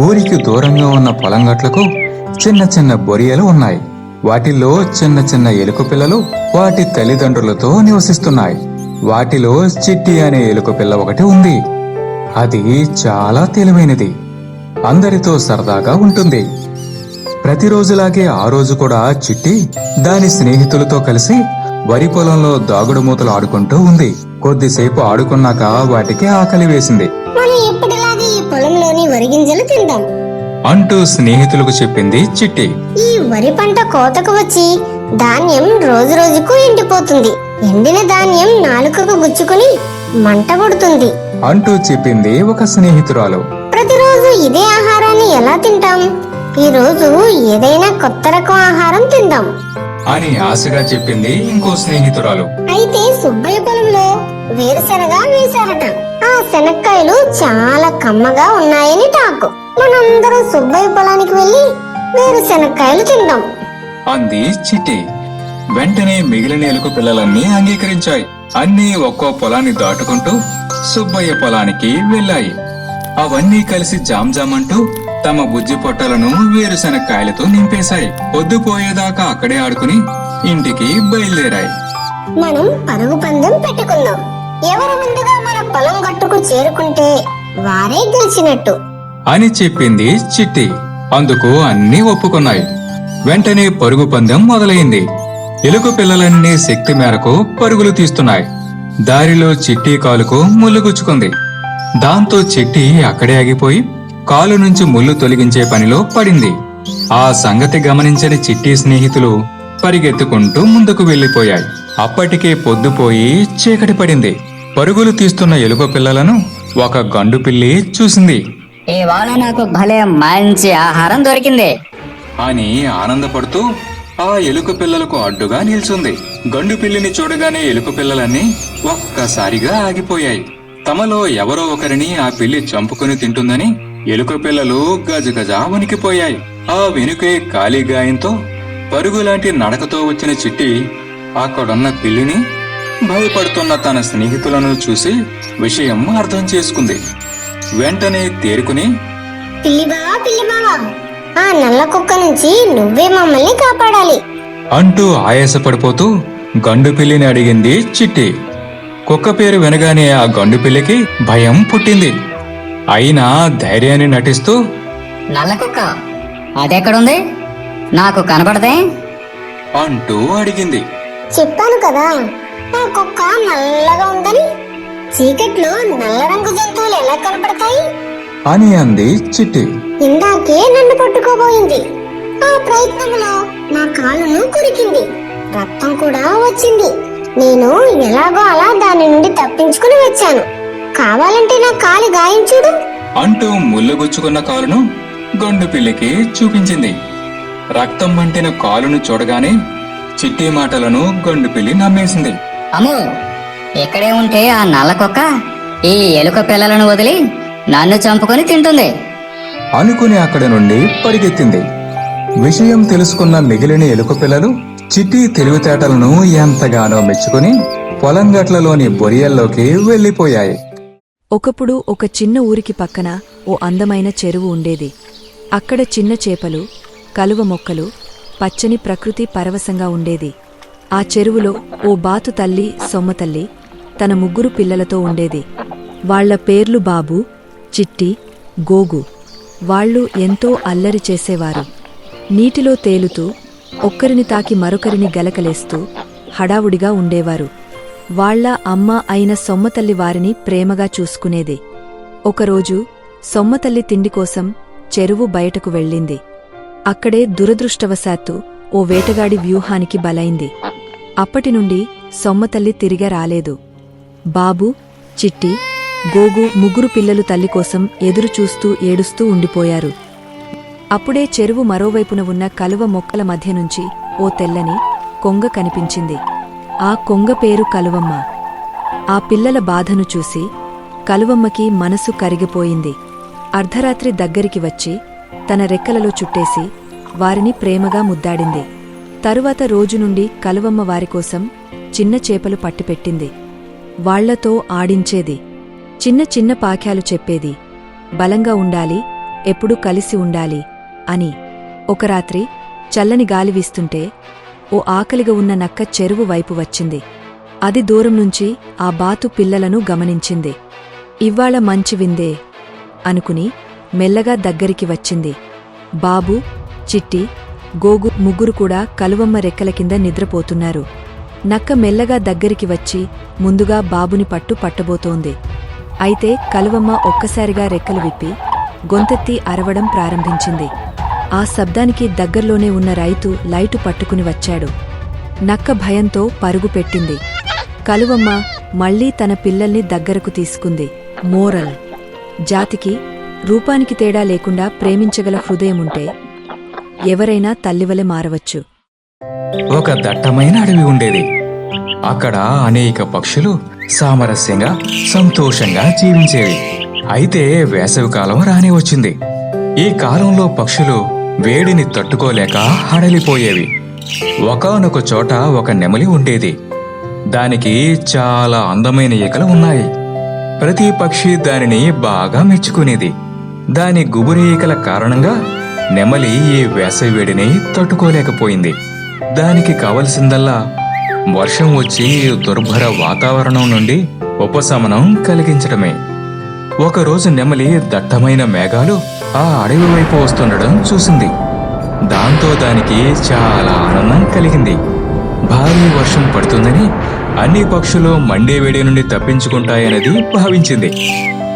ఊరికి దూరంగా ఉన్న పొలం గట్లకు చిన్న చిన్న బొరియలు ఉన్నాయి. వాటిల్లో చిన్న చిన్న ఎలుక పిల్లలు వాటి తల్లిదండ్రులతో నివసిస్తున్నాయి. వాటిలో చిట్టి అనే ఎలుక పిల్ల ఒకటి ఉంది. అది చాలా తెలివైనది. అందరితో సరదాగా ఉంటుంది. ప్రతిరోజులాగే ఆ రోజు కూడా చిట్టి దాని స్నేహితులతో కలిసి వరి పొలంలో దాగుడు మూతలు ఆడుకుంటూ ఉంది. కొద్దిసేపు ఆడుకున్నాక వాటికి ఆకలి వేసింది. పొలంలోని వరి గింజలు తిందాం. అంటూ స్నేహితులకు చెప్పింది చిట్టి. ఈ వరి పంట కోతకు వచ్చి ధాన్యం రోజు రోజుకు ఎండిపోతుంది. ఎండిన ధాన్యం నాలుకకు గుచ్చుకుని మంట పుడుతుంది అంటూ చెప్పింది ఒక స్నేహితురాలు. ప్రతిరోజు ఇదే ఆహారాన్ని ఎలా తింటాం? ఈ రోజు ఏదైనా కొత్త రకం ఆహారం తిందాం. అని ఆశగా చెప్పింది ఇంకో స్నేహితురాలు. అయితే సుబ్బయ్య పొలంలో వేరుశనగ వేశారట. ఆ శనక్కాయలు చాలా కమ్మగా ఉన్నాయని టాకు. మనందరం సుబ్బయ్య పొలానికి వెళ్ళి వేరుశనక్కాయలు తిందాం. అంది చిట్టి. వెంటనే మిగిలిన ఎలుక పిల్లలన్నీ అంగీకరించాయి. అన్నీ ఒక్కో పొలాన్ని దాటుకుంటూ సుబ్బయ్య పొలానికి వెళ్ళాయి. అవన్నీ కలిసి జామ్ జామ్ అంటూ తమ బుజ్జి పొట్టలను వేరుశనక్కాయలతో నింపేశాయి. పొద్దుపోయేదాకా అక్కడే ఆడుకుని ఇంటికి బయలుదేరాయి. మనం పరుగు పందెం పెట్టుకుందాం. ఎవరు ముందుగా మన పొలం గట్టుకు చేరుకుంటే వారే గెలిచినట్టు. అని చెప్పింది చిట్టి. అందుకు అన్నీ ఒప్పుకున్నాయి. వెంటనే పరుగు పందెం మొదలైంది. ఎలుక పిల్లలన్నీ శక్తి మేరకు పరుగులు తీస్తున్నాయి. దారిలో చిట్టి కాలుకు ముళ్ళు గుచ్చుకుంది. దాంతో చిట్టి అక్కడే ఆగిపోయి కాలు నుంచి ముళ్ళు తొలగించే పనిలో పడింది. ఆ సంగతి గమనించని చిట్టి స్నేహితులు పరిగెత్తుకుంటూ ముందుకు వెళ్ళిపోయాయి అప్పటికే పొద్దుపోయి చీకటి పడింది. పరుగులు తీస్తున్న ఎలుక పిల్లలను ఒక గండు పిల్లి చూసింది. ఇవాళ నాకు భలే మంచి ఆహారం దొరికింది. అని ఆనందపడుతూ ఆ ఎలుక పిల్లలకు అడ్డుగా నిల్చుంది. గండు పిల్లిని చూడగానే ఎలుక పిల్లలన్నీ ఒక్కసారిగా ఆగిపోయాయి. తమలో ఎవరో ఒకరిని ఆ పిల్లి చంపుకుని తింటుందని ఎలుక పిల్లలు గజగజ వణికిపోయాయి ఆ వెనుకే ఖాళీ గాయంతో పరుగులాంటి నడకతో వచ్చిన చిట్టి అక్కడున్న పిల్లిని భయపడుతున్న తన స్నేహితులను చూసి విషయం అర్థం చేసుకుంది. వెంటనే తేరుకుని పిల్లి బావా పిల్లి బావా ఆ నల్ల కుక్క నుంచి నువ్వే మమ్మల్ని కాపాడాలి. అంటూ ఆయాసపడిపోతూ గండు పిల్లిని అడిగింది చిట్టి. కుక్క పేరు వినగానే ఆ గండు పిల్లికి భయం పుట్టింది. అయినా ధైర్యాన్ని నటిస్తూ? నల్ల కుక్క అదెక్కడుంది? నాకు కనపడదే అంటూ అడిగింది. చెప్పాను కదా ఆ కుక్క నల్లగా ఉందని. చీకట్లో నల్ల రంగు జంతువులు ఎలా కనపడతాయి? అని అంది చిట్టి. ఇందాకే నన్ను పట్టుకోబోయింది. ఆ ప్రయత్నంలో నా కాలును కొరికింది. రక్తం కూడా వచ్చింది. నేను ఎలాగో అలా దాని నుండి తప్పించుకుని వచ్చాను. కావాలంటే నా కాలి గాయం చూడు. అంటూ ముళ్ళుగుచ్చుకున్న కాలును గండు పిల్లికి చూపించింది. రక్తం వంటిన కాలును చూడగానే చిట్టి మాటలను గండు పిల్లి నమ్మేసింది. అమ్ము ఇక్కడే ఉంటే ఆ నల్ల కుక్క ఈ ఎలుక పిల్లలను వదిలి నన్ను చంపుకొని తింటుంది. అనుకుని అక్కడి నుండి పరిగెత్తింది. విషయం తెలుసుకున్న మిగిలిన ఎలుక పిల్లలు చిట్టి తెలివితేటలను ఎంతగానో మెచ్చుకుని పొలం గట్లలోని బొరియల్లోకి వెళ్ళిపోయాయి ఒకప్పుడు ఒక చిన్న ఊరికి పక్కన ఓ అందమైన చెరువు ఉండేది. అక్కడ చిన్న చేపలు కలువ మొక్కలు పచ్చని ప్రకృతి పరవశంగా ఉండేది. ఆ చెరువులో ఓ బాతు తల్లి సొమ్మతల్లి తన ముగ్గురు పిల్లలతో ఉండేది. వాళ్ళ పేర్లు బాబు చిట్టి గోగు. వాళ్ళు ఎంతో అల్లరి చేసేవారు. నీటిలో తేలుతూ ఒక్కరిని తాకి మరొకరిని గలకలేస్తూ హడావుడిగా ఉండేవారు. వాళ్ళ అమ్మ అయిన సొమ్మతల్లి వారిని ప్రేమగా చూసుకునేది. ఒకరోజు సొమ్మతల్లి తిండి కోసం చెరువు బయటకు వెళ్ళింది. అక్కడే దురదృష్టవశాత్తు ఓ వేటగాడి వ్యూహానికి బలైంది. అప్పటినుండి సొమ్మతల్లి తిరిగి రాలేదు. బాబు చిట్టి గోగు ముగ్గురు పిల్లలు తల్లి కోసం ఎదురుచూస్తూ ఏడుస్తూ ఉండిపోయారు. అప్పుడే చెరువు మరోవైపున ఉన్న కలువ మొక్కల మధ్య నుంచి ఓ తెల్లని కొంగ కనిపించింది. ఆ కొంగ పేరు కలువమ్మ. ఆ పిల్లల బాధను చూసి కలువమ్మకి మనసు కరిగిపోయింది. అర్ధరాత్రి దగ్గరికి వచ్చి తన రెక్కలలో చుట్టేసి వారిని ప్రేమగా ముద్దాడింది. తరువాత రోజు నుండి కలువమ్మ వారికోసం చిన్న చేపలు పట్టిపెట్టింది. వాళ్ళతో ఆడించేది. చిన్న చిన్న పాఖ్యాలు చెప్పేది. బలంగా ఉండాలి ఎప్పుడూ కలిసి ఉండాలి అని. ఒక రాత్రి చల్లని గాలి వీస్తుంటే ఓ ఆకలిగా ఉన్న నక్క చెరువు వైపు వచ్చింది. అది దూరం నుంచి ఆ బాతు పిల్లలను గమనించింది. ఇవ్వాళ మంచి విందే అనుకుని మెల్లగా దగ్గరికి వచ్చింది. బాబు చిట్టి గోగు ముగ్గురు కూడా కలువమ్మ రెక్కల కింద నిద్రపోతున్నారు. నక్క మెల్లగా దగ్గరికి వచ్చి ముందుగా బాబుని పట్టు పట్టబోతోంది. అయితే కలువమ్మ ఒక్కసారిగా రెక్కలు విప్పి గొంతెత్తి అరవడం ప్రారంభించింది. ఆ శబ్దానికి దగ్గర్లోనే ఉన్న రైతు లైటు పట్టుకుని వచ్చాడు. నక్క భయంతో పరుగు పెట్టింది. కలువమ్మ మళ్ళీ తన పిల్లల్ని దగ్గరకు తీసుకుంది. మోరల్. జాతికి రూపానికి తేడా లేకుండా ప్రేమించగల హృదయముంటే ఎవరైనా తల్లివలె మారవచ్చు. ఒక దట్టమైన అడవి ఉండేది. అక్కడ అనేక పక్షులు సామరస్యంగా సంతోషంగా జీవించేవి. అయితే వేసవికాలం రాని వచ్చింది. ఈ కాలంలో పక్షులు వేడిని తట్టుకోలేక హడలిపోయేవి. ఒకానొక చోట ఒక నెమలి ఉండేది. దానికి చాలా అందమైన ఈకలు ఉన్నాయి. ప్రతి పక్షి దానిని బాగా మెచ్చుకునేది. దాని గుబురు ఈకల కారణంగా నెమలి ఈ వేసవి వేడిని తట్టుకోలేకపోయింది. దానికి కావలసిందల్లా వర్షం వచ్చి దుర్భర వాతావరణం నుండి ఉపశమనం కలిగించడమే ఒకరోజు నెమలి దట్టమైన మేఘాలు ఆ అడవి వైపు వస్తుండడం చూసింది. దాంతో దానికి చాలా ఆనందం కలిగింది. భారీ వర్షం పడుతుందని అన్ని పక్షులు మండే వేడి నుండి తప్పించుకుంటాయన్నది భావించింది.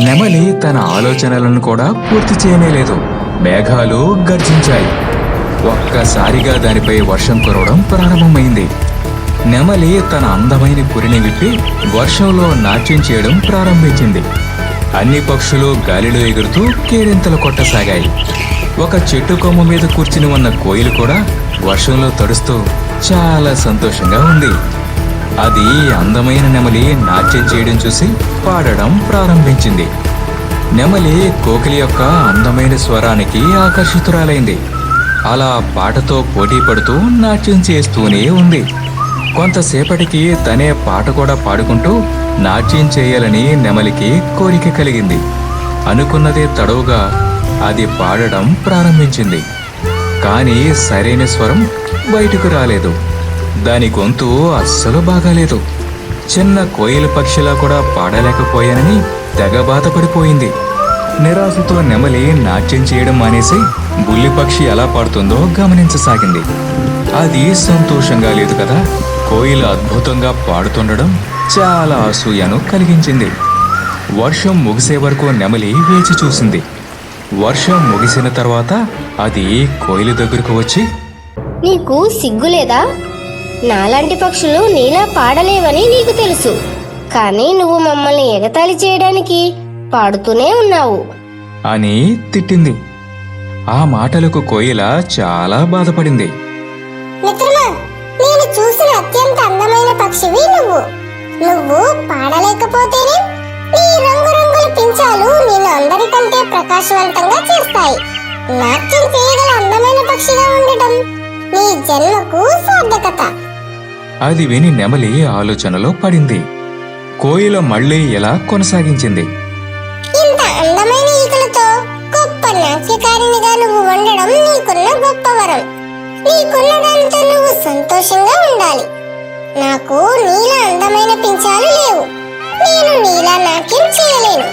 నెమలి తన ఆలోచనలను కూడా పూర్తి చేయనేలేదు. మేఘాలు గర్జించాయి. ఒక్కసారిగా దానిపై వర్షం కురవడం ప్రారంభమైంది. నెమలి తన అందమైన పురిని విప్పి వర్షంలో నాట్యం చేయడం ప్రారంభించింది. అన్ని పక్షులు గాలిలో ఎగురుతూ కేరింతలు కొట్టసాగాయి. ఒక చెట్టు కొమ్మ మీద కూర్చుని ఉన్న కోయిలు కూడా వర్షంలో తడుస్తూ చాలా సంతోషంగా ఉంది. అది అందమైన నెమలి నాట్యం చేయడం చూసి పాడడం ప్రారంభించింది. నెమలి కోకిలి యొక్క అందమైన స్వరానికి ఆకర్షితురాలైంది. అలా పాటతో పోటీ పడుతూ నాట్యం చేస్తూనే ఉంది. కొంతసేపటికి తనే పాట కూడా పాడుకుంటూ నాట్యం చేయాలని నెమలికి కోరిక కలిగింది. అనుకున్నదే తడవుగా అది పాడడం ప్రారంభించింది. కానీ సరైన స్వరం బయటకు రాలేదు. దాని గొంతు అస్సలు బాగాలేదు. చిన్న కోయిల పక్షిలా కూడా పాడలేకపోయానని తెగ బాధపడిపోయింది. నిరాశతో నెమలి నాట్యం చేయడం మానేసి బుల్లి పక్షి ఎలా పాడుతుందో గమనించసాగింది. అది సంతోషంగా లేదు కదా. కోయిల అద్భుతంగా పాడుతుండడం చాలా అసూయను కలిగించింది. వర్షం ముగిసే వరకు నెమలి వేచి చూసింది. వర్షం ముగిసిన తర్వాత అది కోయిల దగ్గరకు వచ్చి నీకు సిగ్గులేదా నాలాంటి పక్షులు నీలా పాడలేవని నీకు తెలుసు. కానీ నువ్వు మమ్మల్ని ఎగతాళి చేయడానికి పాడుతూనే ఉన్నావు. అని తిట్టింది. ఆ మాటలకు కోయిల చాలా బాధపడింది. మిత్రమా నేను చూసిన అత్యంత అందమైన పక్షివి నువ్వు. నువ్వు పాడలేకపోతేనే నీ రంగురంగుల పించాలు నిన్ను అందరికంటే ప్రకాశవంతంగా చేస్తాయి. నాట్యం చేయగల అందమైన పక్షిగా ఉండటం నీ జన్మకు సార్థకత. అది విని నెమలి ఆలోచనలో పడింది. కోయిల మళ్ళీ ఇలా కొనసాగించింది? అందమైన ఈకలతో గొప్ప నాట్యకారినిగా నువ్వు ఉండడం నీకున్న గొప్ప వరం. నీకున్న దానితో నువ్వు సంతోషంగా ఉండాలి. నాకు నీలా అందమైన పించాలు లేవు. నేను నీలా నాట్యం చేయలేను.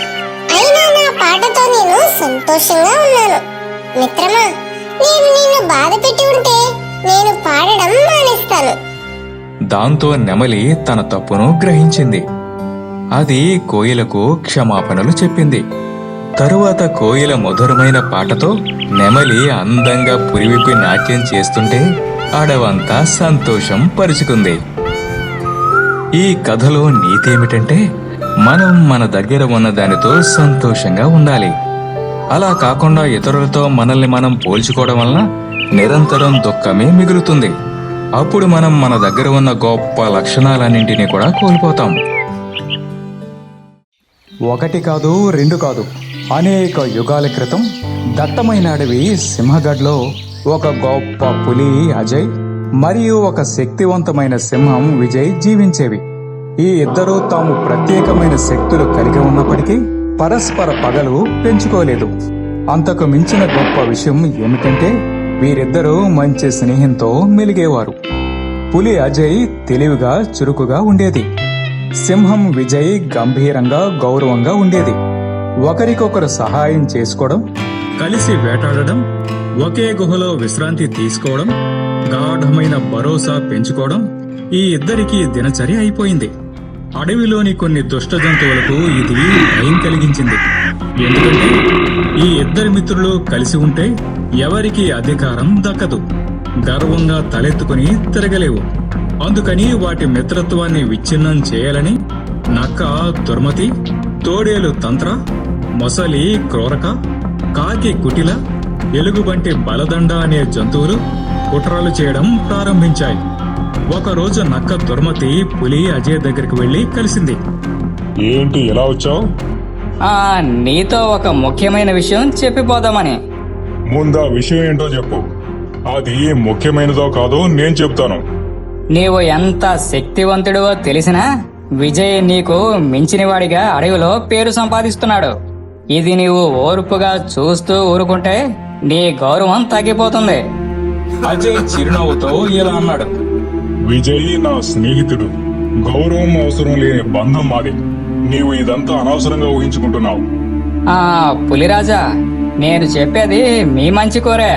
అయినా నా పాటతో నేను సంతోషంగా ఉన్నాను. మిత్రమా నేను నిన్ను బాధ పెట్టి ఉంటే నేను పాడడం మానేస్తాను. దాంతో నెమలి తన తప్పును గ్రహించింది. అది కోయిలకు క్షమాపణలు చెప్పింది. తరువాత కోయిల మధురమైన పాటతో నెమలి అందంగా పురివిపి నాట్యం చేస్తుంటే అడవంతా సంతోషం పరుచుకుంది. ఈ కథలో నీతేమిటంటే మనం మన దగ్గర ఉన్న దానితో సంతోషంగా ఉండాలి. అలా కాకుండా ఇతరులతో మనల్ని మనం పోల్చుకోవడం వలన నిరంతరం దుఃఖమే మిగులుతుంది. అప్పుడు మనం మన దగ్గర ఉన్న గొప్ప లక్షణాలన్నింటినీ కూడా కోల్పోతాం. ఒకటి కాదు రెండు కాదు. అనేక యుగాల క్రితం దట్టమైన అడవి సింహగఢ్లో ఒక గొప్ప పులి అజయ్ మరియు ఒక శక్తివంతమైన సింహం విజయ్ జీవించేవి. ఈ ఇద్దరూ తాము ప్రత్యేకమైన శక్తులు కలిగి ఉన్నప్పటికీ పరస్పర పగలు పెంచుకోలేదు. అంతకు మించిన గొప్ప విషయం ఏమిటంటే వీరిద్దరూ మంచి స్నేహంతో మెలిగేవారు. పులి అజయ్ తెలివిగా చురుకుగా ఉండేది. సింహం విజయ్ గంభీరంగా గౌరవంగా ఉండేది. ఒకరికొకరు సహాయం చేసుకోవడం కలిసి వేటాడడం ఒకే గుహలో విశ్రాంతి తీసుకోవడం గాఢమైన భరోసా పెంచుకోవడం ఈ ఇద్దరికి దినచర్య అయిపోయింది. అడవిలోని కొన్ని దుష్ట జంతువులకు ఇది భయం కలిగించింది. ఎందుకంటే ఈ ఇద్దరి మిత్రులు కలిసి ఉంటే ఎవరికి అధికారం దక్కదు. గర్వంగా తలెత్తుకుని తిరగలేవు. అందుకని వాటి మిత్రత్వాన్ని విచ్ఛిన్నం చేయాలని నక్క దుర్మతి తోడేలు తంత్ర మొసలి క్రోరక కాకి కుటిల ఎలుగుబంటి బలదండ అనే జంతువులు కుట్రలు చేయడం ప్రారంభించాయి. ఒకరోజు నక్క దుర్మతి పులి అజయ్ దగ్గరికి వెళ్ళి కలిసింది. ఏంటి ఎలా వచ్చావు? ఆ నీతో ఒక ముఖ్యమైన విషయం చెప్పిపోదామని. ముందా విషయం ఏంటో చెప్పు. అది ముఖ్యమైనదో కాదో నేను చెప్తాను నీవు ఎంత శక్తివంతుడివో తెలిసినా విజయ్ నీకు మించినవాడిగా అడవిలో పేరు సంపాదిస్తున్నాడు. ఇది నీవు ఓర్పుగా చూస్తూ ఊరుకుంటే నీ గౌరవం తగ్గిపోతుంది. అజయ్ చిరునవ్వుతో ఇలా అన్నాడు. విజయ్ నా స్నేహితుడు గౌరవం అవసరం లేని బంధం మాది. నీవు ఇదంతా అనవసరంగా ఊహించుకుంటున్నావు. ఆ పులిరాజా నేను చెప్పేది మీ మంచి కోరే.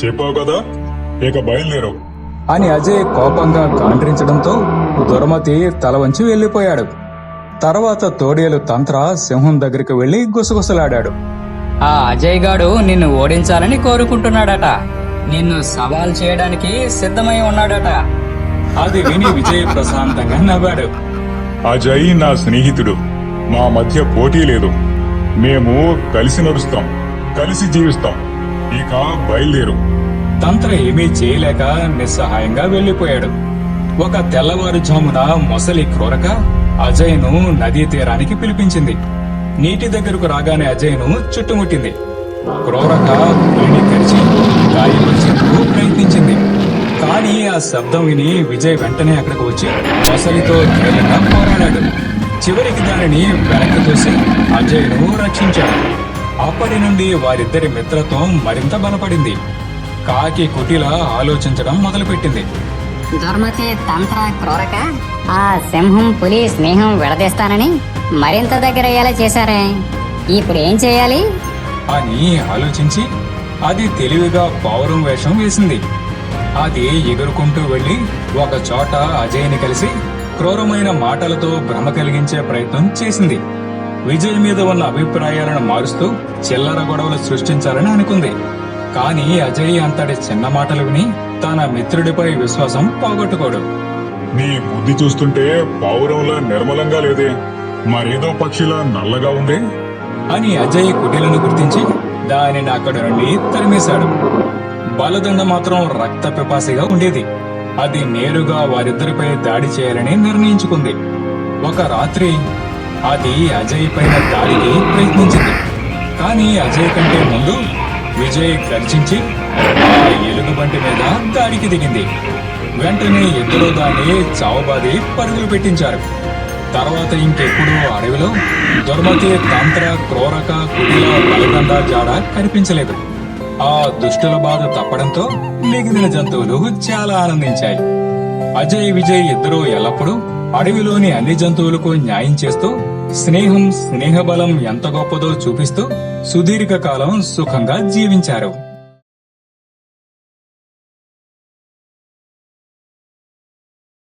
చెప్పావు కదా ఇక బయలుదేరు అని అజయ్ కోపంగా గాండ్రించడంతో దుర్మతి తల వంచి వెళ్ళిపోయాడు తర్వాత తోడేలు తంత్ర సింహం దగ్గరికి వెళ్ళి గుసగుసలాడాడు. ఆ అజయ్ గాడు నిన్ను ఓడించాలని కోరుకుంటున్నాడట. నిన్ను సవాల్ చేయడానికి సిద్ధమై ఉన్నాడట. అది విని విజయ్ ప్రశాంతంగా నవ్వాడు. అజయ్ నా స్నేహితుడు. మా మధ్య పోటీ లేదు. మేము కలిసి నడుస్తాం కలిసి జీవిస్తాం. ఇక బయలుదేరు. తంత్ర ఏమీ చేయలేక నిస్సహాయంగా వెళ్ళిపోయాడు ఒక తెల్లవారుజామున మొసలి క్రూరక అజయ్ను నదీ తీరానికి పిలిపించింది. నీటి దగ్గరకు రాగానే అజయ్ను చుట్టుముట్టింది. క్రోరక వేణి తెరిచి గాయపరిచేందుకు ప్రయత్నించింది. కానీ ఆ శబ్దం విని విజయ్ వెంటనే అక్కడికి వచ్చి మొసలితో ధైర్యంగా పోరాడాడు. చివరికి దానిని వెనక్కి చూసి అజయ్ను రక్షించాడు. అప్పటి నుండి వారిద్దరి మిత్రత్వం మరింత బలపడింది. కాకి కుటిల ఆలోచించడం మొదలుపెట్టింది. దుర్మతి తంత్ర క్రూరక? ఆ సింహం పులి స్నేహం విడదీస్తానని మరింత దగ్గర అయ్యేలా చేశారే. ఇప్పుడు ఏం చేయాలి? అని ఆలోచించి అది తెలివిగా పౌరం వేషం వేసింది. అది ఎగురుకుంటూ వెళ్ళి ఒక చోట అజయ్ని కలిసి క్రూరమైన మాటలతో భ్రమ కలిగించే ప్రయత్నం చేసింది. విజయ్ మీద ఉన్న అభిప్రాయాలను మారుస్తూ చిల్లర గొడవలు సృష్టించాలని అనుకుంది. కానీ అజయ్ అంతటి చిన్న మాటలు విని తన మిత్రుడిపై విశ్వాసం పోగొట్టుకోడు. నీ బుద్ధి చూస్తుంటే పావురంలా నిర్మలంగా లేదే. మరేదో పక్షిలా నల్లగా ఉందే? అని అజయ్ కుటిలను గుర్తించి దానిని అక్కడి నుండి తరిమేశాడు. బలదండ మాత్రం రక్త పిపాసిగా ఉండేది. అది నేరుగా వారిద్దరిపై దాడి చేయాలని నిర్ణయించుకుంది. ఒక రాత్రి అది అజయ్ పైన దాడికి ప్రయత్నించింది. కానీ అజయ్ కంటే ముందు విజయ్ గర్జించి ఎలుగుబంటి మీద దాడికి దిగింది. వెంటనే ఎద్దులో దాన్ని చావబాది పరుగులు పెట్టించారు. తర్వాత ఇంకెప్పుడు అడవిలో దుర్మతి తంత్ర క్రోరక కుటిల బలగండ జాడ కనిపించలేదు. ఆ దుష్టుల బాధ తప్పడంతో మిగిలిన జంతువులు చాలా ఆనందించాయి. అజయ్ విజయ్ ఇద్దరూ ఎల్లప్పుడూ అడవిలోని అన్ని జంతువులకు న్యాయం చేస్తూ స్నేహం స్నేహబలం ఎంత గొప్పదో చూపిస్తూ సుదీర్ఘకాలం సుఖంగా జీవించారు.